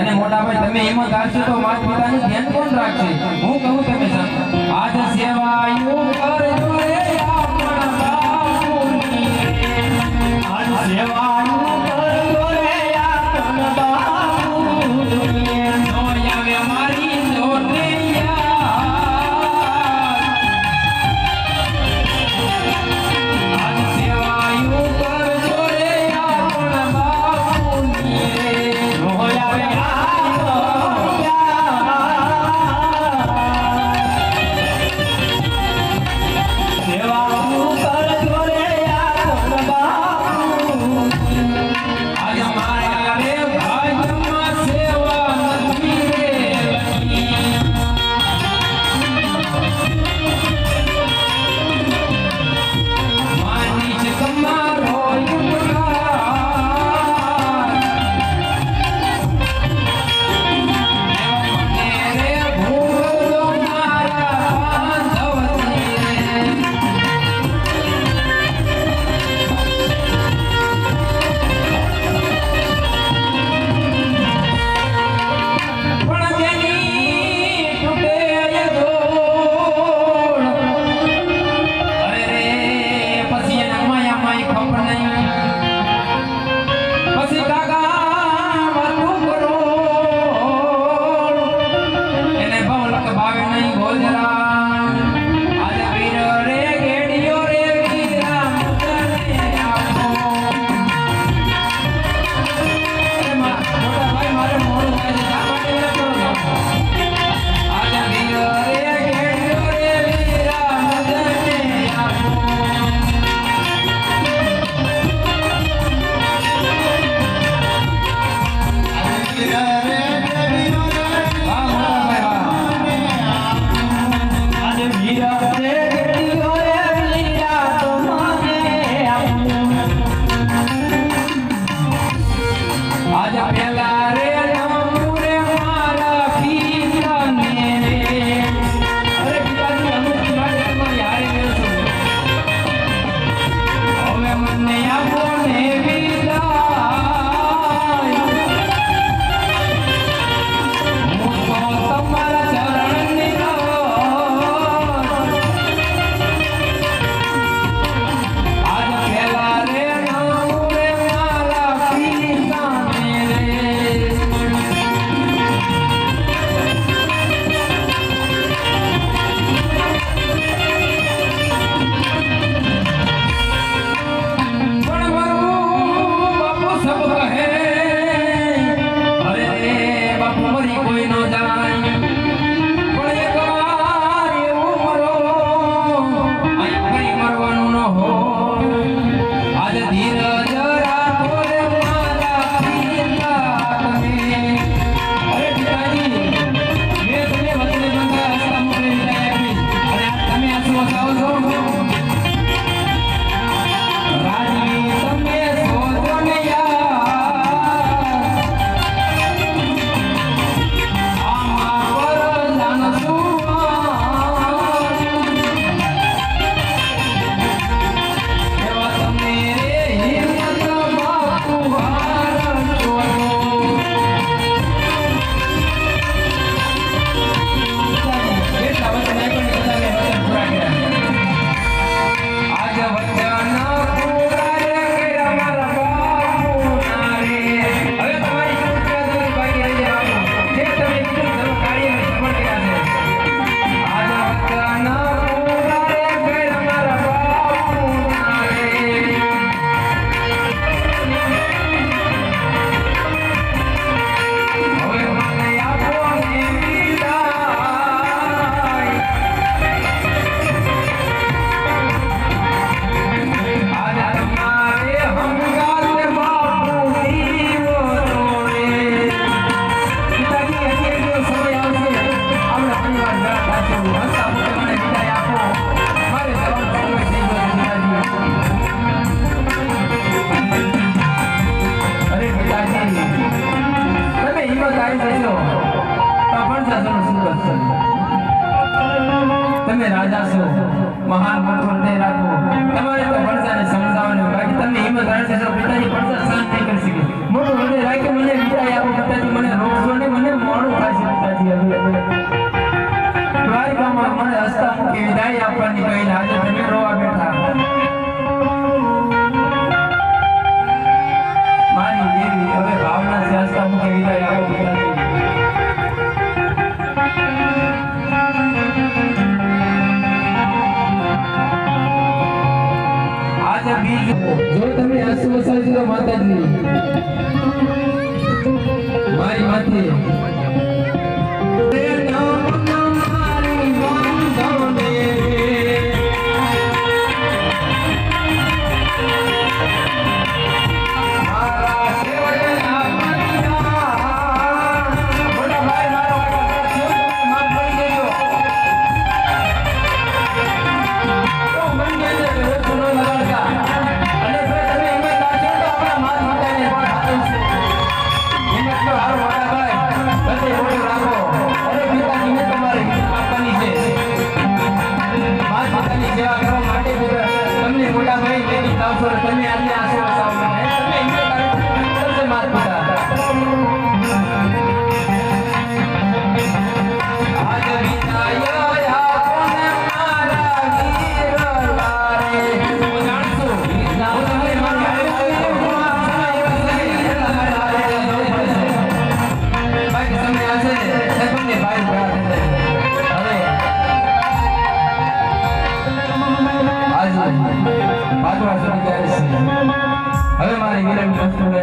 અને મોટા ભાઈ, તમે એમ જ હાલશો તો માતા પિતાનું ધ્યાન કોણ રાખશે? હું કહું તમે આજ સેવાયું કરે રાજા છો મહાન પુરુષને રાખો. તમારે તો પડસાને સમજાવવાનું. બાકી તમે હિંમત રાખશે તો પિતાજી પડસા સહન નહીં કરી શકે. મોટું હૃદય રાખી મને વિચારી આપો, પિતાજી, મને રોકશો ને મને મોડું થશે, પિતાજી, હવે. દ્વારિકામાં મને હસતા મૂકી વિદાય આપવાની કહીને હાજર આજ